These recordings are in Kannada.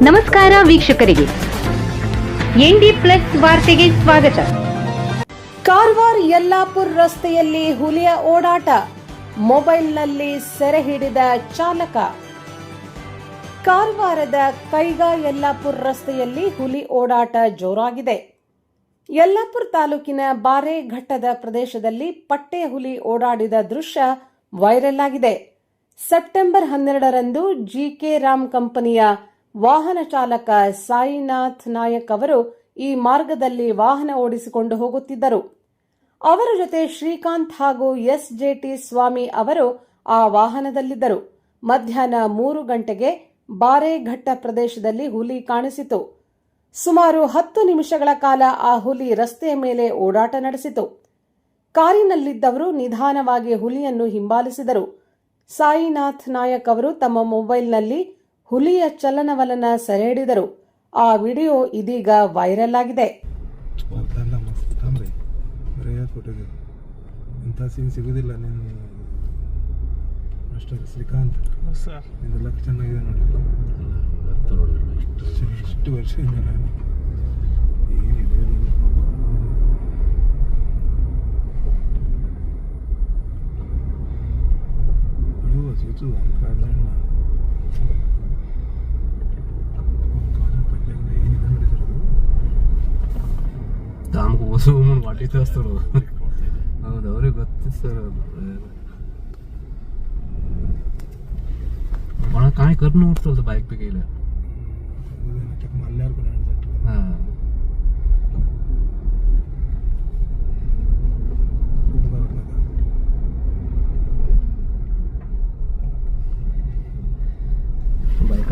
ನಮಸ್ಕಾರ ವೀಕ್ಷಕರಿಗೆ. ಎನ್ಡಿ ಪ್ಲಸ್ ವಾರ್ತೆಗೆ ಸ್ವಾಗತ. ಕಾರವಾರ ಯಲ್ಲಾಪುರ್ ರಸ್ತೆಯಲ್ಲಿ ಹುಲಿಯ ಓಡಾಟ. ಮೊಬೈಲ್ನಲ್ಲಿ ಸೆರೆ ಹಿಡಿದ ಚಾಲಕ. ಕಾರವಾರದ ಕೈಗಾ ಯಲ್ಲಾಪುರ್ ರಸ್ತೆಯಲ್ಲಿ ಹುಲಿ ಓಡಾಟ ಜೋರಾಗಿದೆ. ಯಲ್ಲಾಪುರ್ ತಾಲೂಕಿನ ಬಾರೆ ಘಟ್ಟದ ಪ್ರದೇಶದಲ್ಲಿ ಪಟ್ಟೆ ಹುಲಿ ಓಡಾಡಿದ ದೃಶ್ಯ ವೈರಲ್ ಆಗಿದೆ. ಸೆಪ್ಟೆಂಬರ್ ಹನ್ನೆರಡರಂದು ಜಿಕೆ ರಾಮ್ ಕಂಪನಿಯ ವಾಹನ ಚಾಲಕ ಸಾಯಿನಾಥ್ ನಾಯಕ್ ಅವರು ಈ ಮಾರ್ಗದಲ್ಲಿ ವಾಹನ ಓಡಿಸಿಕೊಂಡು ಹೋಗುತ್ತಿದ್ದರು. ಅವರ ಜೊತೆ ಶ್ರೀಕಾಂತ್ ಹಾಗೂ ಎಸ್ ಜೆಟಿ ಸ್ವಾಮಿ ಅವರು ಆ ವಾಹನದಲ್ಲಿದ್ದರು. ಮಧ್ಯಾಹ್ನ ಮೂರು ಗಂಟೆಗೆ ಬಾರೆಘಟ್ಟ ಪ್ರದೇಶದಲ್ಲಿ ಹುಲಿ ಕಾಣಿಸಿತು. ಸುಮಾರು ಹತ್ತು ನಿಮಿಷಗಳ ಕಾಲ ಆ ಹುಲಿ ರಸ್ತೆಯ ಮೇಲೆ ಓಡಾಟ ನಡೆಸಿತು. ಕಾರಿನಲ್ಲಿದ್ದವರು ನಿಧಾನವಾಗಿ ಹುಲಿಯನ್ನು ಹಿಂಬಾಲಿಸಿದರು. ಸಾಯಿನಾಥ್ ನಾಯಕ್ ಅವರು ತಮ್ಮ ಮೊಬೈಲ್ನಲ್ಲಿ ಹುಲಿಯ ಚಲನವಲನ ಸೆರೆಹಿಡಿದರು. ಆ ವಿಡಿಯೋ ಇದೀಗ ವೈರಲ್ ಆಗಿದೆ. ಇಂಥ ಸೀನ್ ಸಿಗೋದಿಲ್ಲ ಶ್ರೀಕಾಂತ್ ಚೆನ್ನಾಗಿದೆ ನೋಡಿ. ಇಷ್ಟು ವರ್ಷ ವರ್ಷದಿಂದ ನಾನು. ಏನಿದೆ ಇದು? ಅಳುವ ಸೂಚು ಅವ್ನು ಕಾಡ್ಲಣ್ಣ ನಮ್ಗೆ ಹೊಸ ಮುಂದೆ ವಾಟಿ ತೋರಿಸ್ತಾರ? ಹೌದು ಅವ್ರಿಗೆ ಗೊತ್ತಿತ್ತು ಸರ್ ಒಣ ಕಾಯಿ ಕರ್ನು ಉಡ್ತಲ್ದ ಬೈಕ್ ಬೇಕಿಲ್ಲ ಮಲ್ಯಾರ್ ಹಾಂ. ಬೈಕ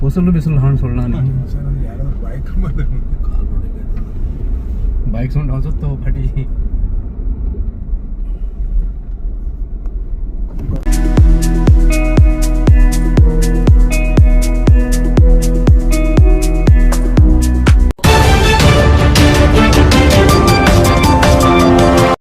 పొసలు బిసులు హాన్ చూడడానికి బైక్ బైక్ సౌండ్ అవసరం తో పట్టి